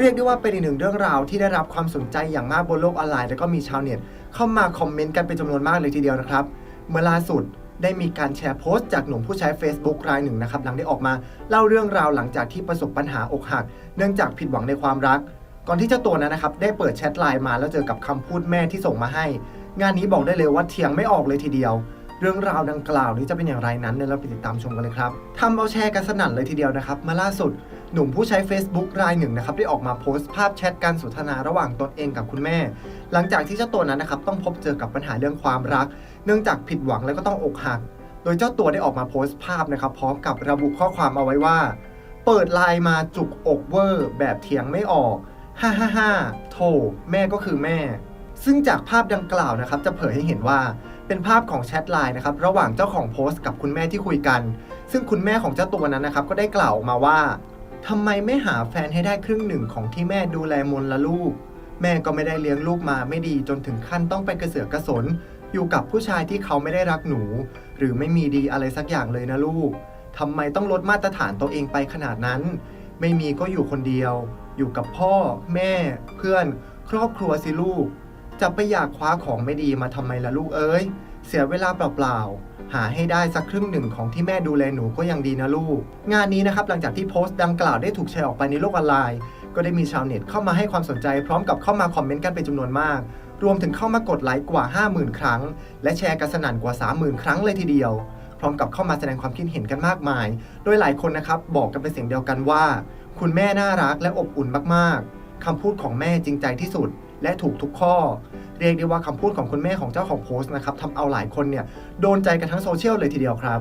เรียกได้ว่าเป็นอีกหนึ่งเรื่องราวที่ได้รับความสนใจอย่างมากบนโลกออนไลน์ แล้วก็มีชาวเน็ตเข้ามาคอมเมนต์กันเป็นจำนวนมากเลยทีเดียวนะครับ เมื่อล่าสุดได้มีการแชร์โพสต์จากหนุ่มผู้ใช้ Facebook รายหนึ่งนะครับหลังได้ออกมาเล่าเรื่องราวหลังจากที่ประสบปัญหาอกหัก เนื่องจากผิดหวังในความรัก ก่อนที่เจ้าตัวนั้นนะครับได้เปิดแชทไลน์มาแล้วเจอกับคำพูดแม่ที่ส่งมาให้ งานนี้บอกได้เลยว่าเถียงไม่ออกเลยทีเดียว เรื่องราวดังกล่าวนี้จะเป็นอย่างไรนั้นเดี๋ยวเราไปติดตามชมกันเลยครับทำเอาแชร์กันสนั่นเลยทีเดียวนะครับมาล่าสุด หนุ่มผู้ใช้ Facebook รายหนึ่งนะครับได้ออกมาโพสต์ภาพแชทการสนทนาระหว่างตนเองกับคุณแม่ หลังจากที่เจ้าตัวนั้นนะครับต้องพบเจอกับปัญหาเรื่องความรัก เนื่องจากผิดหวังแล้วก็ต้องอกหัก โดยเจ้าตัวได้ออกมาโพสต์ภาพนะครับพร้อมกับระบุข้อความเอาไว้ว่า เปิดไลน์มาจุกอกเวอร์ แบบเถียงไม่ออกฮ่าฮ่าฮ่าโถแม่ก็คือแม่ ซึ่งจากภาพดังกล่าวนะครับจะเผยให้เห็นว่าเป็นภาพของแชทไลน์นะครับระหว่างเจ้าของโพสต์กับคุณแม่ที่คุยกัน ซึ่งคุณแม่ของเจ้าตัวนั้นนะครับก็ได้กล่าวออกมาว่า ทำไมไม่หาแฟนให้ได้ครึ่งหนึ่งของที่แม่ดูแลมนละลูก แม่ก็ไม่ได้เลี้ยงลูกมาไม่ดีจนถึงขั้นต้องไปกระเสือกกระสน อยู่กับผู้ชายที่เขาไม่ได้รักหนู หรือไม่มีดีอะไรสักอย่างเลยนะลูกทำไมต้องลดมาตรฐานตัวเองไปขนาดนั้น ไม่มีก็อยู่คนเดียว อยู่กับพ่อ แม่ เพื่อน ครอบครัวสิลูก จะไปอยากคว้าของไม่ดีมาทำไมล่ะลูกเอ้ย เสียเวลาเปล่าๆ หาให้ได้สักครึ่งหนึ่งของที่แม่ดูแลหนูก็ยังดีนะลูก งานนี้นะครับหลังจากที่โพสต์ดังกล่าวได้ถูกแชร์ออกไปในโลกออนไลน์ ก็ได้มีชาวเน็ตเข้ามาให้ความสนใจพร้อมกับเข้ามาคอมเมนต์กันเป็นจำนวนมาก รวมถึงเข้ามากดไลค์กว่า 50,000 ครั้ง และแชร์กันสนั่นกว่า 30,000 ครั้งเลยทีเดียว พร้อมกับเข้ามาแสดงความคิดเห็นกันมากมาย โดยหลายคนนะครับบอกกันเป็นเสียงเดียวกันว่า คุณแม่น่ารักและอบอุ่นมากๆคำพูดของแม่จริงใจที่สุด และถูกทุกข้อ เรียกได้ว่าคำพูดของคุณแม่ของเจ้าของโพสต์นะครับทำเอาหลายคนเนี่ยโดนใจกันทั้งโซเชียลเลยทีเดียวครับ